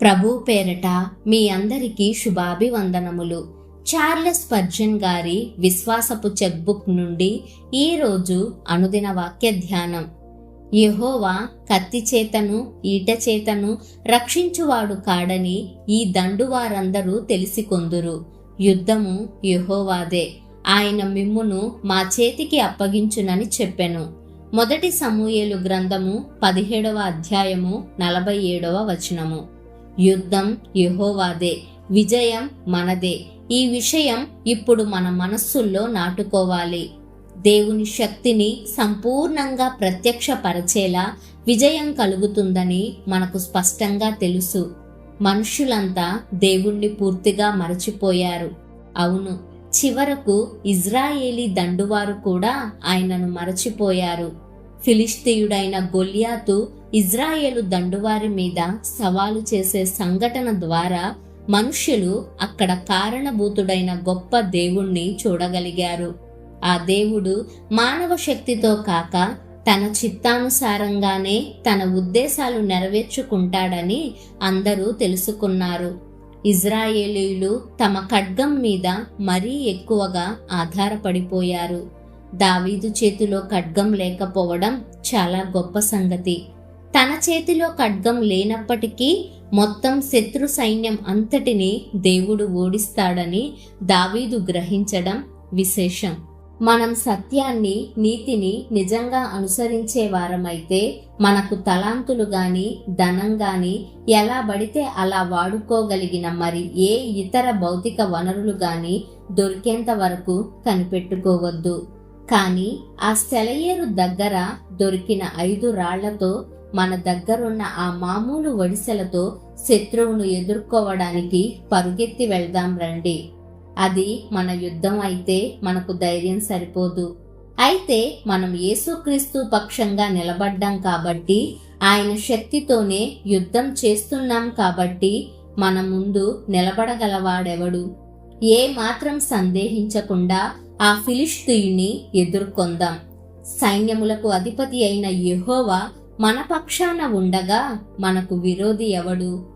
ప్రభు పేరట మీ అందరికీ శుభాభివందనములు. చార్లెస్ పర్జన్ గారి విశ్వాసపు చెక్బుక్ నుండి ఈ రోజు అనుదిన వాక్య ధ్యానం. యెహోవా కత్తి చేతను ఈట చేతను రక్షించువాడు కాడని ఈ దండువారందరూ తెలిసికొందురు. యుద్ధము యెహోవాదే. ఆయన మిమ్మును మా చేతికి అప్పగించునని చెప్పెను. మొదటి సమూయేలు గ్రంథము పదిహేడవ అధ్యాయము నలభై ఏడవ వచనము. యుద్ధం యహోవాదే విజయం మనదే. ఈ విషయం ఇప్పుడు మన మనస్సుల్లో నాటుకోవాలి. దేవుని శక్తిని సంపూర్ణంగా ప్రత్యక్షపరచేలా విజయం కలుగుతుందని మనకు స్పష్టంగా తెలుసు. మనుషులంతా దేవుణ్ణి పూర్తిగా మరచిపోయారు. అవును చివరకు ఇజ్రాయేలీ దండువారు కూడా ఆయనను మరచిపోయారు. ఫిలిస్తీయుడైన గొలియాతు ఇజ్రాయేలు దండువారి మీద సవాలు చేసే సంఘటన ద్వారా మనుష్యులు అక్కడ కారణభూతుడైన గొప్ప దేవుణ్ణి చూడగలిగారు. ఆ దేవుడు మానవ శక్తితో కాక తన చిత్తానుసారంగానే తన ఉద్దేశాలు నెరవేర్చుకుంటాడని అందరూ తెలుసుకున్నారు. ఇజ్రాయేలీయులు తమ ఖడ్గం మీద మరీ ఎక్కువగా ఆధారపడిపోయారు. దావీదు చేతిలో ఖడ్గం లేకపోవడం చాలా గొప్ప సంగతి. తన చేతిలో ఖడ్గం లేనప్పటికీ మొత్తం శత్రు సైన్యం అంతటిని దేవుడు ఓడిస్తాడని దావీదు గ్రహించడం విశేషం. మనం సత్యాన్ని నీతిని నిజంగా అనుసరించే వారమైతే మనకు తలాంతులు గాని ధనం గాని ఎలా పడితే అలా వాడుకోగలిగిన మరి ఏ ఇతర భౌతిక వనరులు గాని దొరికేంత వరకు కనిపెట్టుకోవద్దు. కానీ ఆ సెలయేరు దగ్గర దొరికిన ఐదు రాళ్ళతో మన దగ్గరున్న ఆ మామూలు ఒడిసెలతో శత్రువును ఎదుర్కోవడానికి పరుగెత్తి వెళ్దాం రండి. అది మన యుద్ధం అయితే మనకు ధైర్యం సరిపోదు. అయితే మనం యేసుక్రీస్తు పక్షంగా నిలబడ్డాం కాబట్టి ఆయన శక్తితోనే యుద్ధం చేస్తున్నాం కాబట్టి మన ముందు నిలబడగలవాడెవడు? ఏ మాత్రం సందేహించకుండా ఆ ఫిలిస్తీయుని ఎదుర్కొందాం. సైన్యములకు అధిపతి అయిన యెహోవా మన పక్షాన ఉండగా మనకు విరోధి ఎవడు?